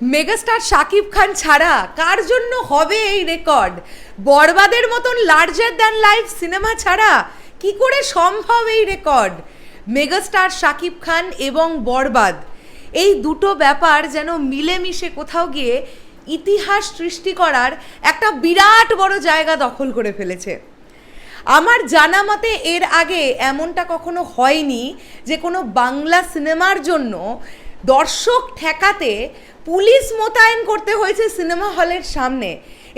Megastar Shakib Khan ছাড়া কার জন্য হবে এই রেকর্ড? বরবাদের মতন লার্জার দ্যান লাইফ সিনেমা ছাড়া কি করে সম্ভব এই রেকর্ড? মেগাস্টার শাকিব খান এবং বরবাদ, এই দুটো ব্যাপার যেন মিলেমিশে কোথাও গিয়ে ইতিহাস সৃষ্টি করার একটা বিরাট বড় জায়গা দখল করে ফেলেছে। আমার জানা মতে এর আগে এমনটা কখনো হয়নি যে কোনো বাংলা সিনেমার জন্য দর্শক ঠেকাতে পুলিশ মোতায়েন করতে হয়েছে সিনেমা হলের সামনে।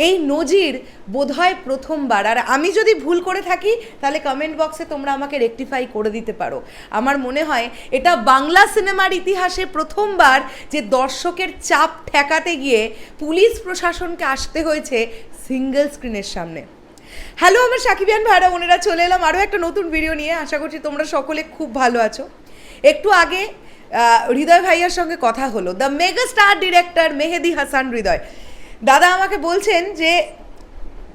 এই নজির বোধহয় প্রথমবার। আর আমি যদি ভুল করে থাকি, তাহলে কমেন্ট বক্সে তোমরা আমাকে রেকটিফাই করে দিতে পারো। আমার মনে হয় এটা বাংলা সিনেমার ইতিহাসে প্রথমবার যে দর্শকের চাপ ঠেকাতে গিয়ে পুলিশ প্রশাসনকে আসতে হয়েছে সিঙ্গেল স্ক্রিনের সামনে। হ্যালো আমার সাকিবিয়ান ভাইরা, বোনেরা, চলে এলাম আরও একটা নতুন ভিডিও নিয়ে। আশা করছি তোমরা সকলে খুব ভালো আছো। একটু আগে হৃদয় ভাইয়ার সঙ্গে কথা হলো। The mega star director Mehedi Hasan Hridoy. দাদা আমাকে বলছেন যে,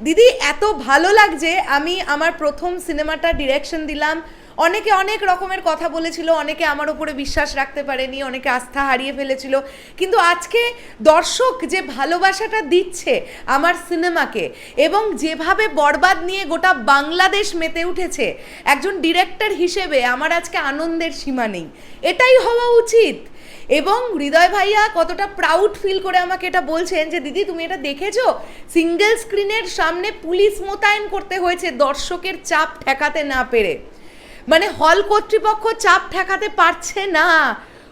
দিদি, এত ভালো লাগছে, আমি আমার প্রথম সিনেমাটা ডিরেকশন দিলাম অনেকে অনেক রকমের কথা বলেছিল, অনেকে আমার উপরে বিশ্বাস রাখতে পারেনি, অনেকে আস্থা হারিয়ে ফেলেছিল। কিন্তু আজকে দর্শক যে ভালোবাসাটা দিচ্ছে আমার সিনেমাকে এবং যেভাবে বরবাদ নিয়ে গোটা বাংলাদেশ মেতে উঠেছে, একজন ডিরেক্টর হিসেবে আমার আজকে আনন্দের সীমা নেই। এটাই হওয়া উচিত। এবং হৃদয় ভাইয়া কতটা প্রাউড ফিল করে আমাকে এটা বলছেন যে, দিদি, তুমি এটা দেখেছ? সিঙ্গেল স্ক্রিনের সামনে পুলিশ মোতায়েন করতে হয়েছে, দর্শকের চাপ ঠেকাতে না পেরে। মানে হল কর্তৃপক্ষ চাপ ঠেকাতে পারছে না।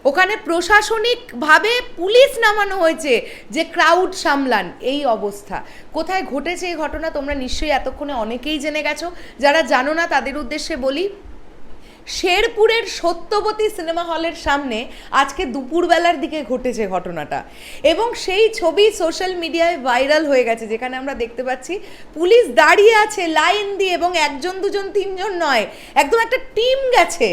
ওখানে প্রশাসনিকভাবে পুলিশ নামানো হয়েছে যে ক্রাউড সামলান। এই অবস্থা। কোথায় ঘটেছে এই ঘটনা তোমরা নিশ্চয়ই এতক্ষণে অনেকেই জেনে গেছো। যারা জানো না, তাদের উদ্দেশ্যে বলি শেরপুরের সত্যবতী সিনেমা হলের সামনে আজকে দুপুরবেলার দিকে ঘটেছে ঘটনাটা। এবং সেই ছবি সোশ্যাল মিডিয়ায় ভাইরাল হয়ে গেছে, যেখানে আমরা দেখতে পাচ্ছি পুলিশ দাঁড়িয়ে আছে লাইন দিয়ে এবং একজন দুজন তিনজন নয়, একদম একটা টিম গেছে।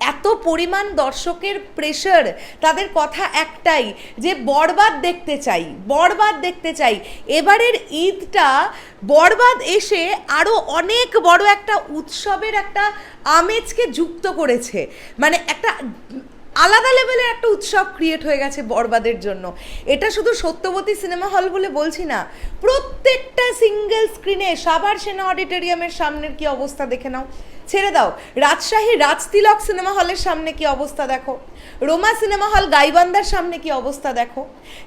এত পরিমাণ দর্শকের প্রেশার তাদের কথা একটাই যে বরবাদ দেখতে চাই, বরবাদ দেখতে চাই। এবারের ঈদটা বরবাদ এসে আরও অনেক বড় একটা উৎসবের একটা আমেজকে যুক্ত করেছে। মানে একটা আলাদা লেভেলের একটা উৎসব ক্রিয়েট হয়ে গেছে বরবাদের জন্য। এটা শুধু সত্যবতী সিনেমা হল বলে বলছি না, প্রত্যেকটা সিঙ্গেল স্ক্রিনে সাভার সেনা অডিটোরিয়ামের সামনের কি অবস্থা দেখে নাও। ছেড়ে দাও, রাজশাহী রাজতিলক সিনেমা হলের সামনে কি অবস্থা দেখো। রোমা সিনেমা হল গাইবান্ধার সামনে কি অবস্থা দেখো।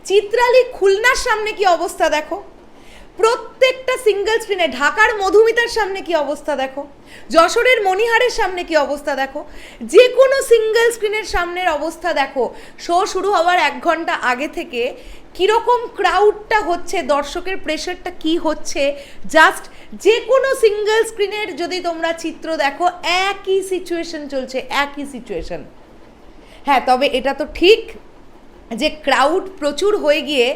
চিত্রালী খুলনার সামনে কি অবস্থা দেখো। প্রত্যেকটা সিঙ্গেল স্ক্রিনে ঢাকার মধুমিতার সামনে কি অবস্থা দেখো? যশোরের মণিহারের সামনে কি অবস্থা দেখো? যে কোনো সিঙ্গেল স্ক্রিনের সামনের অবস্থা দেখো। শো শুরু হওয়ার এক ঘণ্টা আগে থেকে কীরকম ক্রাউডটা হচ্ছে, দর্শকের প্রেশারটা কি হচ্ছে? জাস্ট যে কোনো সিঙ্গেল স্ক্রিনের যদি তোমরা চিত্র দেখো, একই সিচুয়েশন চলছে, একই সিচুয়েশন হ্যাঁ তবে এটা তো ঠিক যে ক্রাউড প্রচুর হয়ে গিয়ে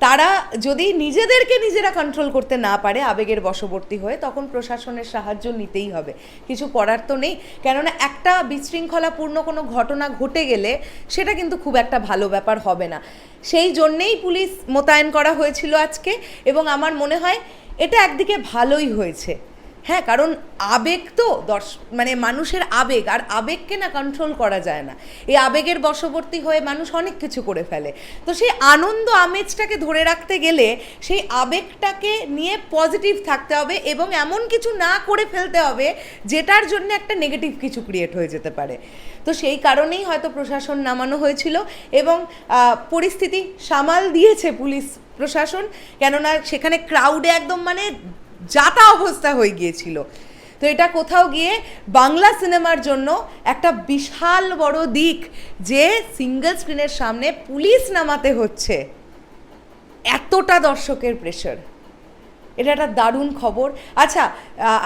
তারা যদি নিজেদেরকে নিজেরা কন্ট্রোল করতে না পারে, আবেগের বশবর্তী হয়ে, তখন প্রশাসনের সাহায্য নিতেই হবে। কিছু করার তো নেই। কেননা একটা বিশৃঙ্খলাপূর্ণ কোনো ঘটনা ঘটে গেলে সেটা কিন্তু খুব একটা ভালো ব্যাপার হবে না। সেই জন্যেই পুলিশ মোতায়েন করা হয়েছিল আজকে এবং আমার মনে হয় এটা একদিকে ভালোই হয়েছে। হ্যাঁ কারণ আবেগ তো দর্শ মানে মানুষের আবেগ, আর আবেগকে না কন্ট্রোল করা যায় না। এই আবেগের বশবর্তী হয়ে মানুষ অনেক কিছু করে ফেলে। তো সেই আনন্দ আমেজটাকে ধরে রাখতে গেলে সেই আবেগটাকে নিয়ে পজিটিভ থাকতে হবে এবং এমন কিছু না করে ফেলতে হবে যেটার জন্য একটা নেগেটিভ কিছু ক্রিয়েট হয়ে যেতে পারে। তো সেই কারণেই হয়তো প্রশাসন নামানো হয়েছিল এবং পরিস্থিতি সামাল দিয়েছে পুলিশ প্রশাসন। কেননা সেখানে ক্রাউডে একদম মানে যাতা অবস্থা হয়ে গিয়েছিল। তো এটা কোথাও গিয়ে বাংলা সিনেমার জন্য একটা বিশাল বড় দিক যে সিঙ্গেল স্ক্রিনের সামনে পুলিশ নামাতে হচ্ছে। এতটা দর্শকের প্রেশার এটা একটা দারুণ খবর। আচ্ছা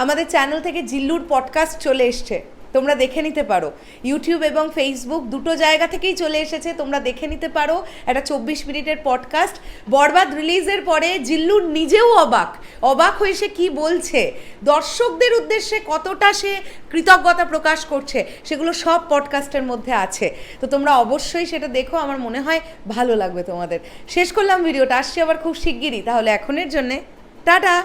আমাদের চ্যানেল থেকে জিল্লুর পডকাস্ট চলে এসছে। তোমরা দেখে নিতে পারো। ইউটিউব এবং ফেসবুক দুটো জায়গা থেকেই চলে এসেছে, তোমরা দেখে নিতে পারো। একটা চব্বিশ মিনিটের পডকাস্ট বরবাদ রিলিজের পরে জিল্লুর নিজেও অবাক। অবাক হয়ে সে কী বলছে? দর্শকদের উদ্দেশ্যে কতটা সে কৃতজ্ঞতা প্রকাশ করছে, সেগুলো সব পডকাস্টের মধ্যে আছে। তো তোমরা অবশ্যই সেটা দেখো, আমার মনে হয় ভালো লাগবে তোমাদের। শেষ করলাম ভিডিওটা, আসছি আবার খুব শিগগিরই, তাহলে এখনের জন্যে, টাটা!